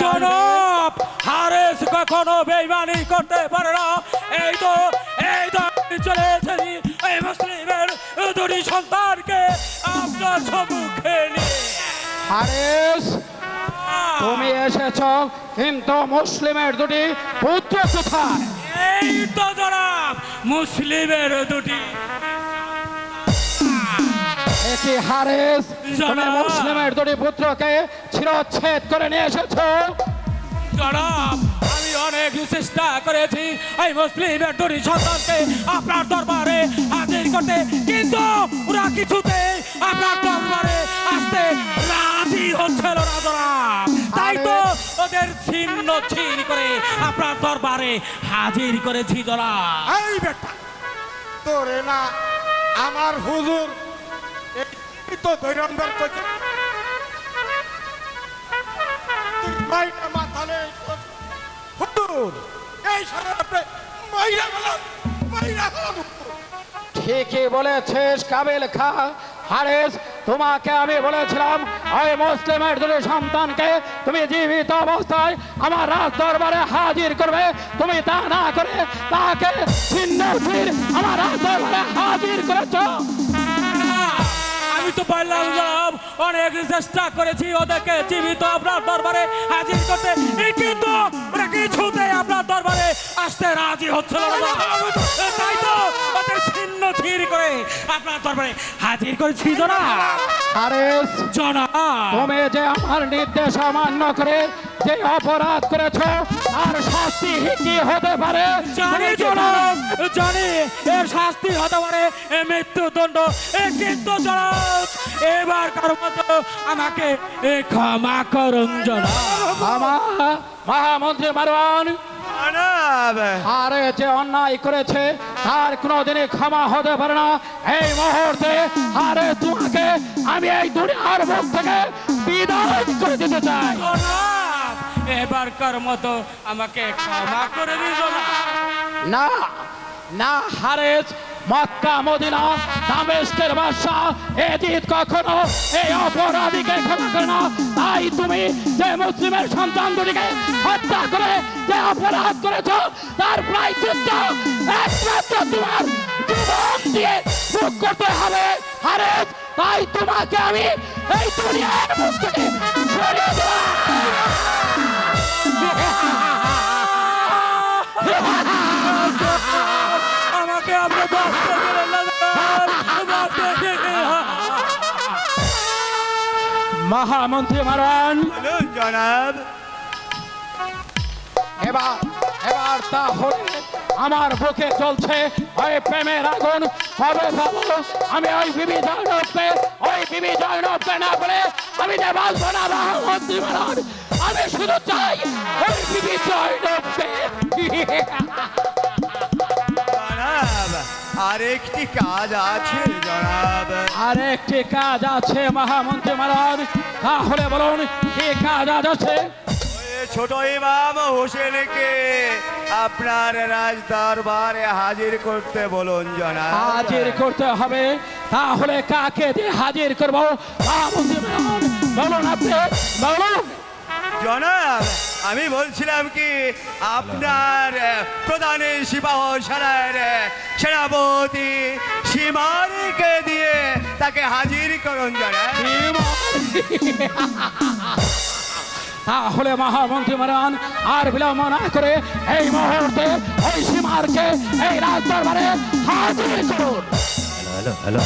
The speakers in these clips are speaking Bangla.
জনাব হারেস কখনো বেইমানি করতে পারে না। এই তো এই তো চলে এসেছি এই মুসলিমের দুটি সন্তানকে আপনার সম্মুখে হারেস তুমি এসেছ কিন্তু মুসলিমের দুটি পুত্র কোথায়? এই তো জনাব মুসলিমের দুটি একই হারেস। তুমি। মুসলিমের দুটি পুত্রকে ছিরচ্ছেদ করে নিয়ে এসেছ। জনাব আমি অনেক চেষ্টা করেছি এই মুসলিমের দুটি সন্তানকে আপনার দরবারে হাজির করতে কিন্তু ওরা কিছুতে আপনার দরবারে আসতে রাজি হচ্ছিল না জনাব তাই তো ওদের ছিন্ন ছিন্ন করে আপনার দরবারে হাজির করেছি জনাব এই বেটা তোরে না আমার হুজুর তো গেলাম ঠিকই বলেছিস, কাবিল খা। হারেস, তোমাকে আমি বলেছিলাম, ওই মুসলিমের দুটি সন্তানকে তুমি জীবিত অবস্থায় আমার রাজ দরবারে হাজির করবে। তুমি তা না করে তাকে আমার রাজ দরবারে হাজির করেছ। আমি তো পারলাম জনাব অনেক চেষ্টা করেছি ওদেরকে জীবিত আপনার দরবারে হাজির করতে। কিন্তু ওরা কিছুতে আপনার দরবারে আসতে রাজি হচ্ছিল না। তাই তো ওদের ছিন্ন ছির করে আপনার দরবারে হাজির করেছি জনাব। হারেস জনাব। তুমি যে আমার নির্দেশ অমান্য করে যে অপরাধ করেছ তার শাস্তি কি হতে পারে? জানি জনাব জানি? এর শাস্তি হতে পারে এ মৃত্যুদণ্ড এ কিন্তু জনাব এবার কারও মতো আমাকে এ ক্ষমা করুন জনাব। আমার মহামন্ত্রী মারওয়ান। আরে যে অন্যায় করেছে তার কোনোদিনই ক্ষমা হতে পারে না। এই মুহূর্তে আরে তোমাকে আমি এই দুনিয়ার মুখ থেকে বিদায় করে দিতে চাই। এবারকার মতো আমাকে ক্ষমা করে জনাব না না, হারেজ, মক্কা, মদিনা, দামেস্কের বাদশাহ এজিদ কখনো এই অপরাধীকে ক্ষমা করে না। তাই তুমি যে মুসলিমের সন্তান দুটিকে হত্যা করে, যে অপরাধ করেছ, তার প্রায়শ্চিত্ত একমাত্র তোমার জীবন দিয়ে ভোগ করতে হবে। হারেজ, তাই তোমাকে আমি এই দুনিয়ার মুখ থেকে সরিয়ে দিলাম আমাকে আপনি বাঁচতে দিলেন না। মহামন্ত্রী মারান জনাব। এবার এবার তাহলে আমার বুকে চলছে ওই প্রেমের আগুন। হবে আমি ওই বিবি জয়নবকে ওই বিবি জয়নবকে না বলে আমি যে বাঁচবো না মহামন্ত্রী মারান আমি শুধু চাই জনাব আরেকটি কাজ আছে জনাব। আরেকটি কাজ আছে মহামন্ত্রী মারান তাহলে বলুন কি কাজ আছে? ছোট ইমাম হোসেনকে আপনার রাজ দরবারে হাজির করতে বলুন জনাব। হাজির করতে হবে। তাহলে কাকে দিয়ে হাজির করব? বলুন আপনি বলুন। জনাব আমি বলছিলাম কি আপনার প্রধানের সিপাহ সারার সেনাপতি সীমারিকে দিয়ে তাকে হাজির করুন জনাব। তাহলে মহামন্ত্রী মারান আর বিলম্ব না করে এই মুহূর্তে ওই সীমারকে এই রাজ দরবারে হাজির করুন। হ্যালো হ্যালো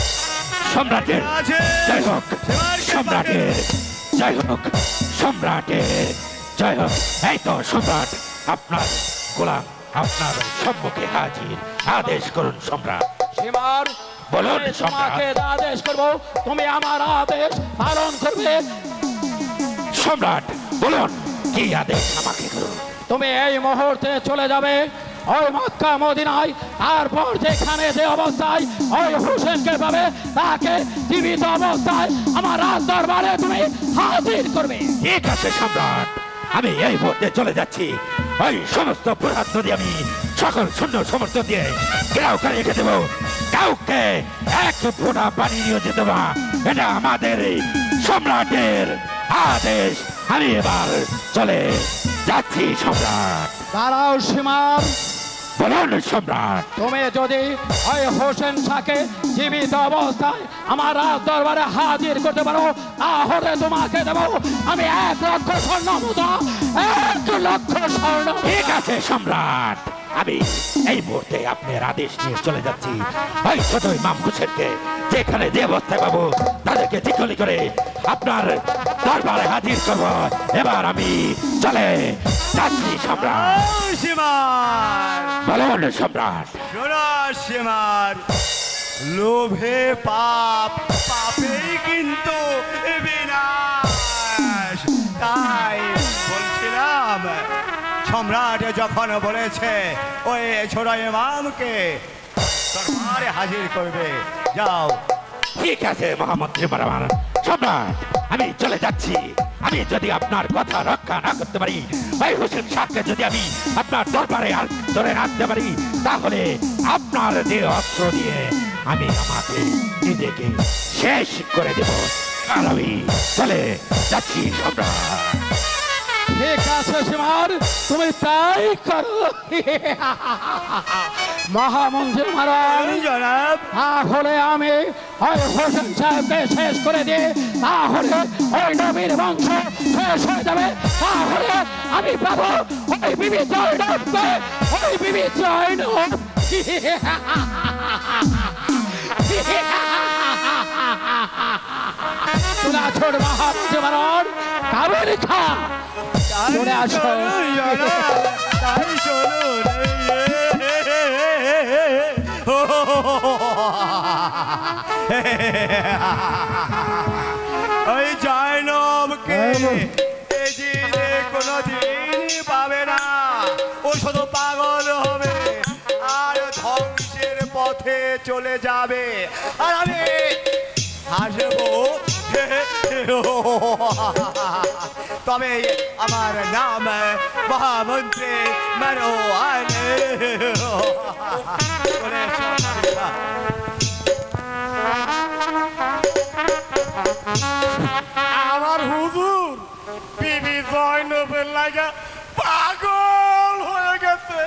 সম্রাটের। আছে। জয় হোক সম্রাটের। জয় হোক সম্রাটের জয় হোক। এই তো সম্রাট আপনার গোলাম আপনার সম্মুখে হাজির। আদেশ করুন সম্রাট। সীমার বলুন, সম্রাট। আদেশ করব তুমি আমার আদেশ পালন করবে। সম্রাট বলুন কি আদেশ আমাকে করুন? তুমি এই মুহূর্তে চলে যাবে। ওই মক্কা মদিনায় তারপর যেখানে যে অবস্থায় ওই হোসেনকে পাবে তাকে জীবিত অবস্থায় আমার রাজ দরবারে তুমি হাজির করবে। ঠিক আছে সম্রাট। আমি এই মুহূর্তে চলে যাচ্ছি। ওই সমস্ত পুরাত নদী আমি সকল শূন্য সমর্থ দিয়ে ঘেরাও করে রেখে দেবো কাউকে এক ফোঁটা পানি নিয়ে যেতে না। এটা আমাদের সম্রাটের আদেশ। আমি এবার চলে যাচ্ছি সম্রাট। দাঁড়াও সীমার বলুন সম্রাট। তুমি যদি ওই হোসেন শাহকে জীবিত অবস্থায় আমার রাজ দরবারে হাজির করতে পারো তাহলে তোমাকে দেব আমি এক লক্ষ স্বর্ণ মুদ্রা এক লক্ষ স্বর্ণ ঠিক আছে সম্রাট। আমি এই মুহূর্তে আপনার আদেশ নিয়ে চলে যাচ্ছি। ভাই ছোট ইমাম হোসেনকে যেখানে যে অবস্থায় পাবো তাদেরকে জিজ্ঞলি করে আপনার দরবারে হাজির করব। এবার আমি চলে যাচ্ছি সম্রাট। সীমার বলুন সম্রাট। সীমার লোভে পাপ পাপেই কিন্তু বিনাশ। তাই বলছিলাম সম্রাট যখন বলেছে ওই ছোট ইমামকে দরবারে হাজির করবে যাও ঠিক আছে মহামন্ত্রী বরাবর সম্রাট, আমি চলে যাচ্ছি। আমি যদি আপনার কথা রক্ষা না করতে পারি, ভাই হোসেন শাহকে যদি আমি আপনার দরবারে আর ধরে রাখতে পারি, তাহলে আপনার যে অস্ত্র দিয়ে আমি আমাকে নিজেকে শেষ করে দেব। আর আমি চলে যাচ্ছি, সম্রাট। ঠিক আছে তুমি তাই করো। মহামন্ত্রী মহারাজ জনাব। তাহলে আমি ওই হোসেন সাহেবকে শেষ করে দিয়ে তাহলে ওই নবীর বংশ শেষ হয়ে যাবে। তাহলে আমি পাবো ওই বিবি জয়নবকে। ওই বিবি জয়নব। তোরা ছোট মহামন্ত্রী মহারাজ কাবের খা। চলে আসো। তাই। ওই জয়নবকে এ কোনো কোনোদিন পাবে না। ও শুধু পাগল হবে। আর ধ্বংসের পথে চলে যাবে। আর আমি হাসবো তবে আমার নাম মহামন্ত্রী এসো। আমার হুজুর, বিবি জয়নবের লাগা পাগল হয়ে গেছে।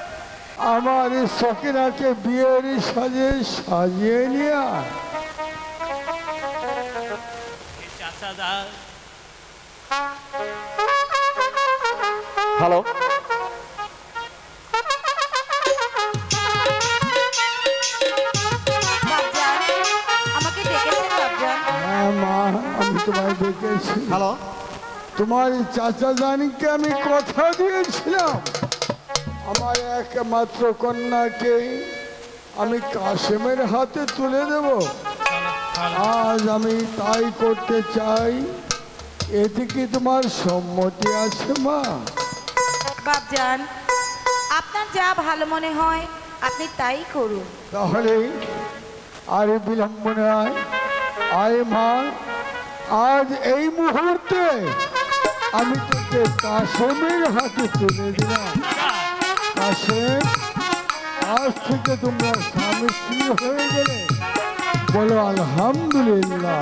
আমার এই সকিনাকে বিয়ের সাজে সাজিয়ে নিয়ে হ্যালো হ্যাঁ মা আমি তোমায় দেখেছি হ্যালো তোমার চাচা জানিকে আমি কথা দিয়েছিলাম। আমার একমাত্র কন্যাকে আমি কাশেমের হাতে তুলে দেব। আজ আমি তাই করতে চাই। এতে কি তোমার সম্মতি আছে, মা? বাবজান আপনার যা ভালো মনে হয়, আপনি তাই করুন। তাহলে আর বিলম্ব আয় মা, আজ এই মুহূর্তে আমি তোকে কাশেমের হাতে তুলে দিলাম। কাশেম, আজ থেকে তোমরা স্বামী হয়ে গেলে বলো, আলহামদুলিল্লাহ।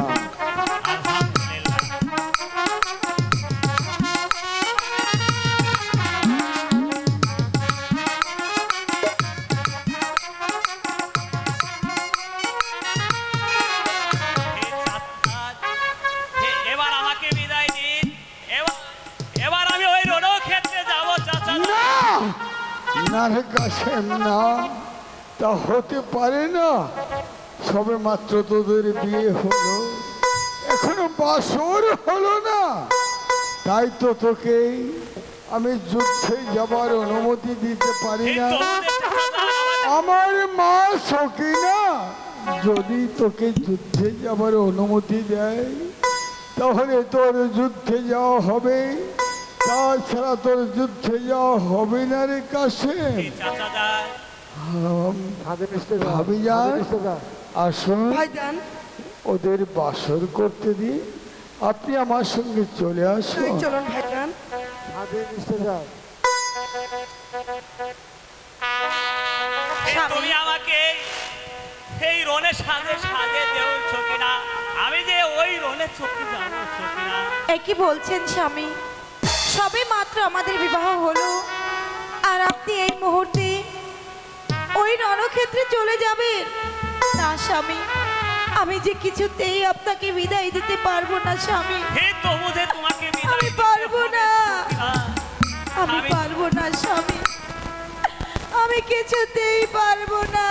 কাশেম না তা হতে পারে না। সবে মাত্র তোদের বিয়ে হলো এখনও বাসর হলো না। তাই তো তোকে আমি যুদ্ধে যাবার অনুমতি দিতে পারি না। আমার মা সকিনা যদি তোকে যুদ্ধে যাবার অনুমতি দেয় তাহলে তোর যুদ্ধে যাওয়া হবে। তাছাড়া তোর যুদ্ধে যাওয়া হবে না রে কাছে ভাবি যান আসুন। ওদের বাসর করতে দি আপনি আমার সঙ্গে চলে আসুন। চলুন ভাইজান। তুমি আমাকে সেই রনের সাজে সাথে দেও চোখে না আমি যে ওই রনের চোখে যাব চোখে না একই বলছেন স্বামী? সবে মাত্র আমাদের বিবাহ হলো। আর আপনি এই মুহূর্তে ওই রণক্ষেত্রে চলে যাবেন। না স্বামী আমি যে কিছুতেই আপনাকে বিদায় দিতে পারব না স্বামী। হে তোমাকে আমি পারব না। আমি পারব না স্বামী। আমি কিছুতেই পারব না।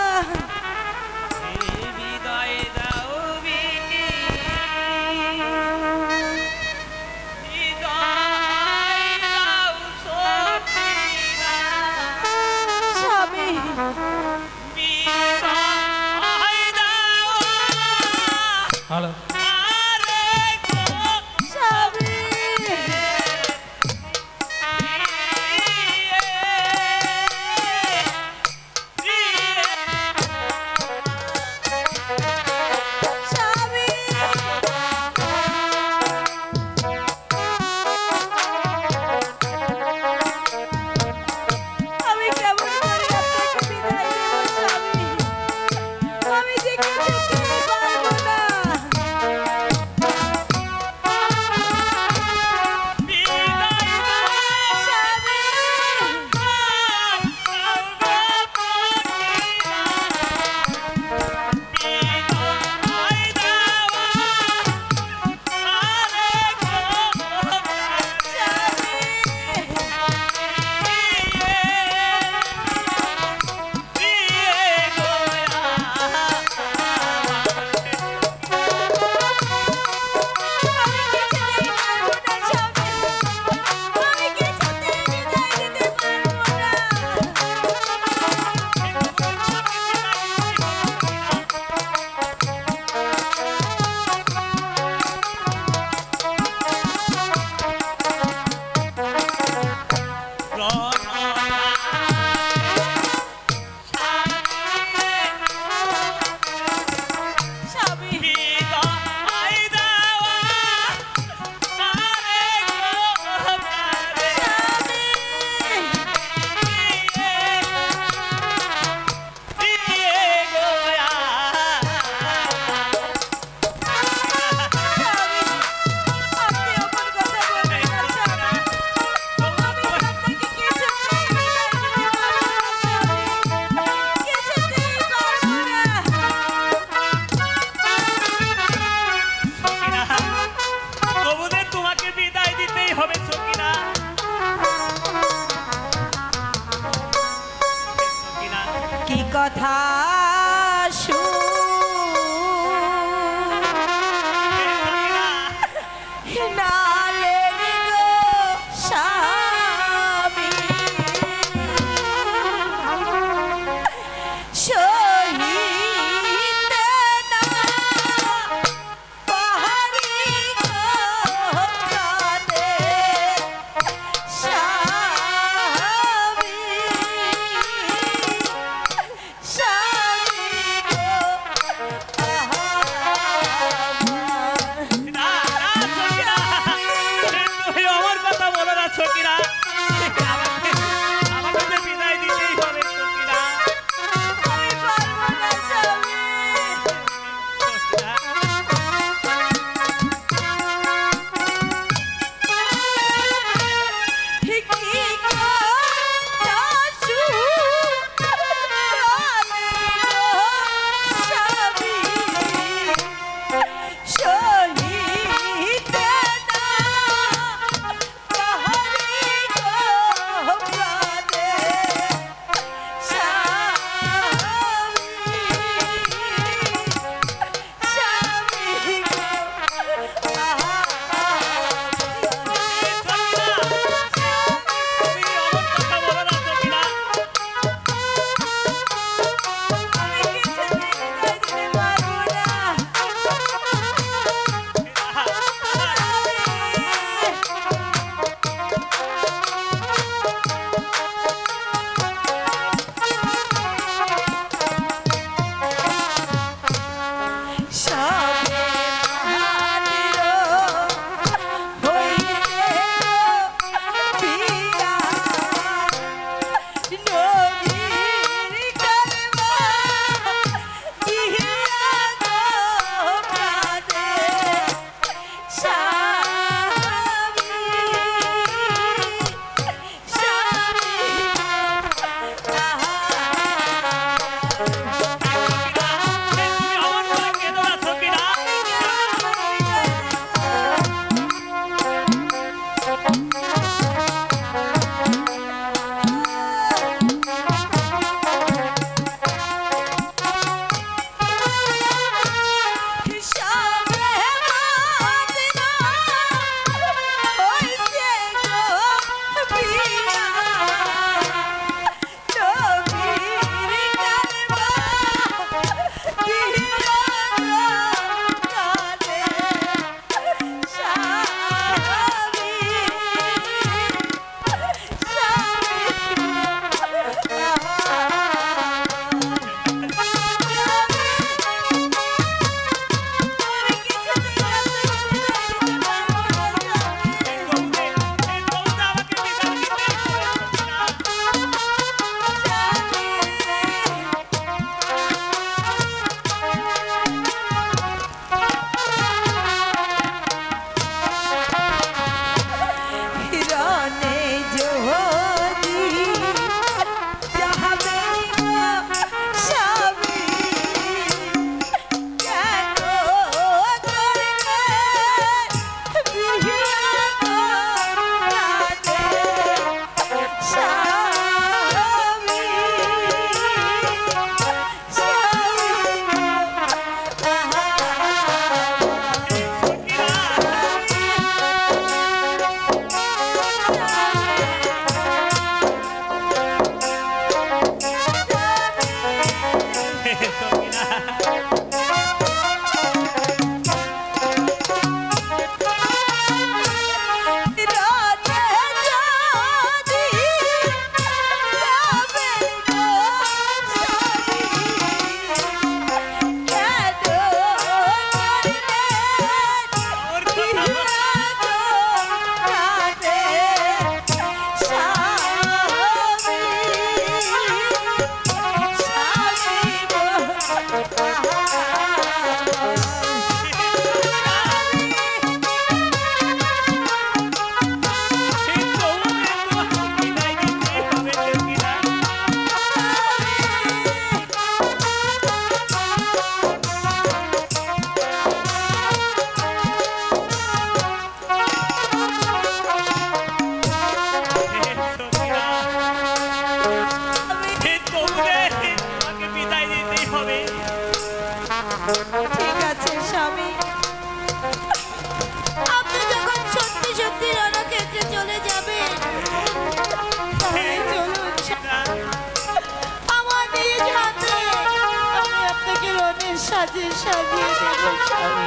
সাজে সাজিয়ে দেব স্বামী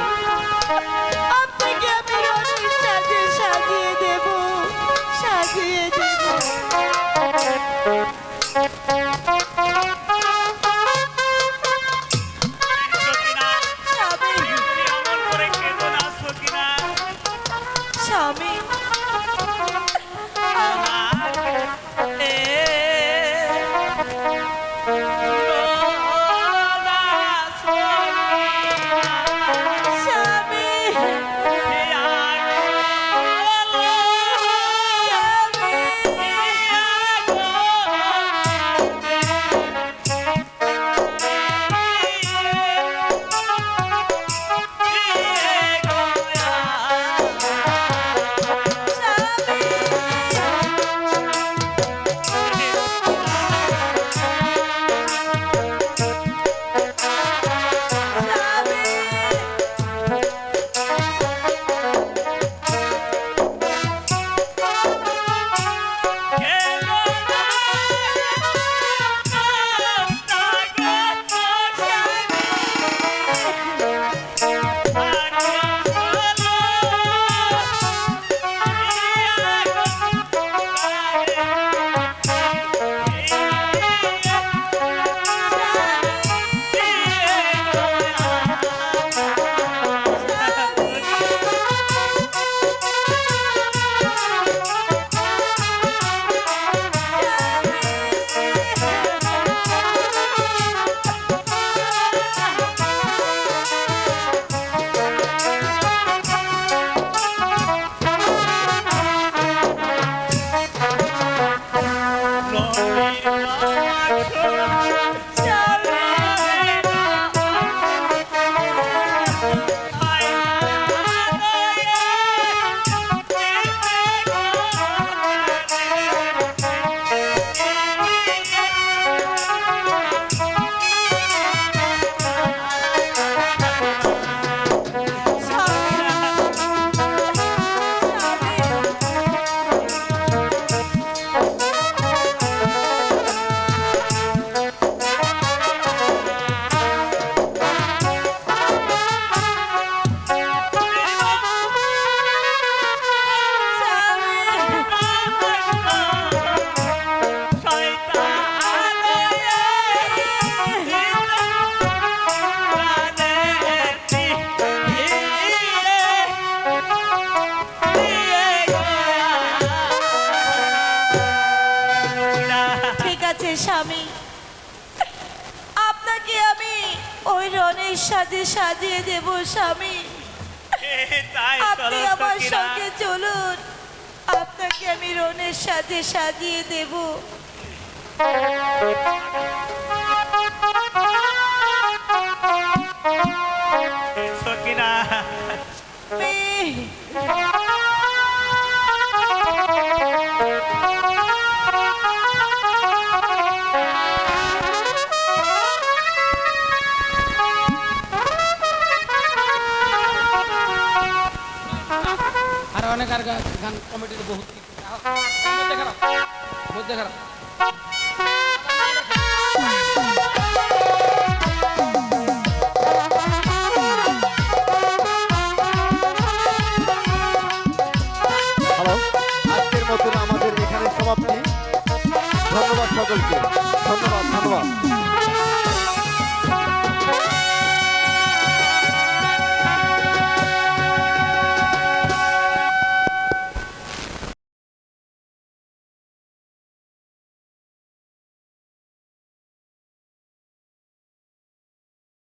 আপনাকে আমি রণের সাজে সাজিয়ে দেব সাজিয়ে দেব। সাজে সাজিয়ে দেব স্বামী। আপনি আমার সঙ্গে চলুন। আপনাকে আমি রনের সাজে সাজিয়ে দেব। অনেক আর গান কমিটির বহুত। মধ্যে খারাপ আমাদের এখানে সমাপ্তি। ধন্যবাদ সকলকে। ধন্যবাদ ধন্যবাদ।